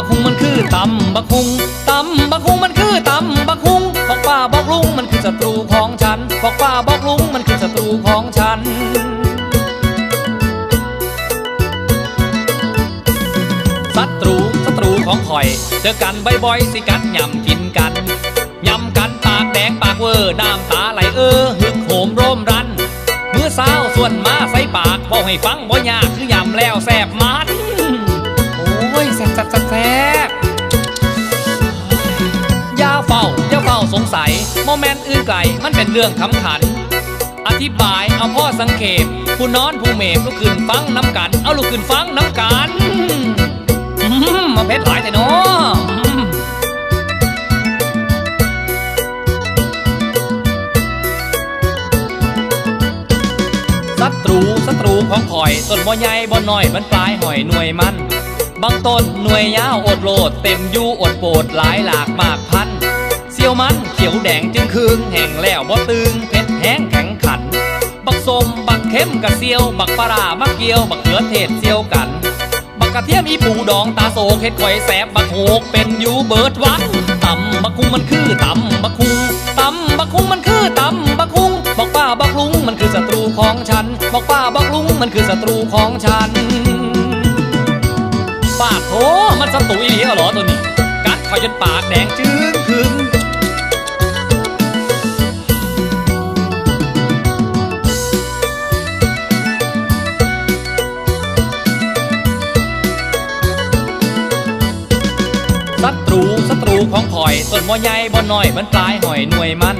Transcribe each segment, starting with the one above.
ักหุงมันคือตำบักคุงตำบักคุงมันคือตำบักคุงบอกป้าบอกลุงมันคือศัตรูของฉันบอกป้าบอกลุงมันคือศัตรูของฉันศัตรูศัตรูของข่อย เจอกันบ่อยๆสิกัดยำกินกันยำกันปากแดงปากเวอร์น้ำตาไหลเออหึกโหมร่มรันมือสาวส่วนมาใส่ปากบอกให้ฟังบ่ยากคือยำแล้วแสบมันโสงสัยโมเมนต์อื่นไกลมันเป็นเรื่องขำขัน อธิบายเอาพ่อสังเขปผู้นอนผู้เมพลูกขึ้นฟังน้ำกัน เอาลูกขึ้นฟังน้ำกันมาเพชรหลายแต่เนาะอืมศัตรูศัตรูของข่อยต้นบ่ใหญ่บ่น้อยมันปลายหอยหน่วยมันบางต้นหน่วยยาวอดโลด เต็มยูอดโปดหลายหลากมากพัน เสียวมันเขียวแดงจึงคืงแห่งแล้วบ่ตึงเพชรแห้งแข็งขัน บักสมบักเข้มกะเซียว บักปลาร้ามักเกียว บักเขือเทศเซียวกัน บักกระเทียมอีปูดองตาโศกเห็ดข่อยแสบบักโหกเป็นอยู่เบิดวันตำบักคุงมันคือตำบักคุงตำบักคุงมันคือตำบักคุงบอกป้าบักลุงมันคือศัตรูของฉัน บอกป้าบักลุงมันคือศัตรูของฉันปากโถมันศัตรูอีเหรอตัวนี้กัดข่อยจนปากแดงจึ้งครึ ศัตรูศัตรูของข่อยต้นบ่ใหญ่บ่น้อยมันปลายหอยหน่วยมัน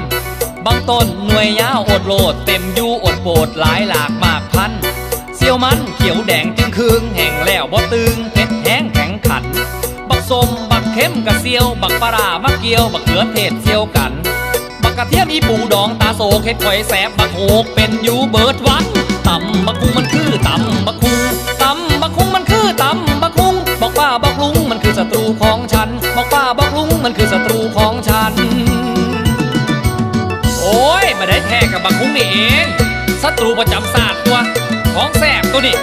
บางต้นหน่วยยาวอดโลด เต็มยูอดโปดหลายหลากมากพันเสียวมันเขียวแดงจึงคืงแห่งแล้วบ่ตึงเผ็ดแห้งแข็งขันบักสมบักเข้มกะเซียว บักปลามักเกียวบักเขือเทศเซียวกัน บักกระเทียมอีปูดองตาโศกเห็ดข่อยแสบบักโหกเป็นยูเบิดวันตำบักคุงมันคือตำ มันคือศัตรูของฉัน โอ้ยมาได้แท้กับบักคุงนี่เองศัตรูประจำศาสตร์ตัว ของแสบตัวนี้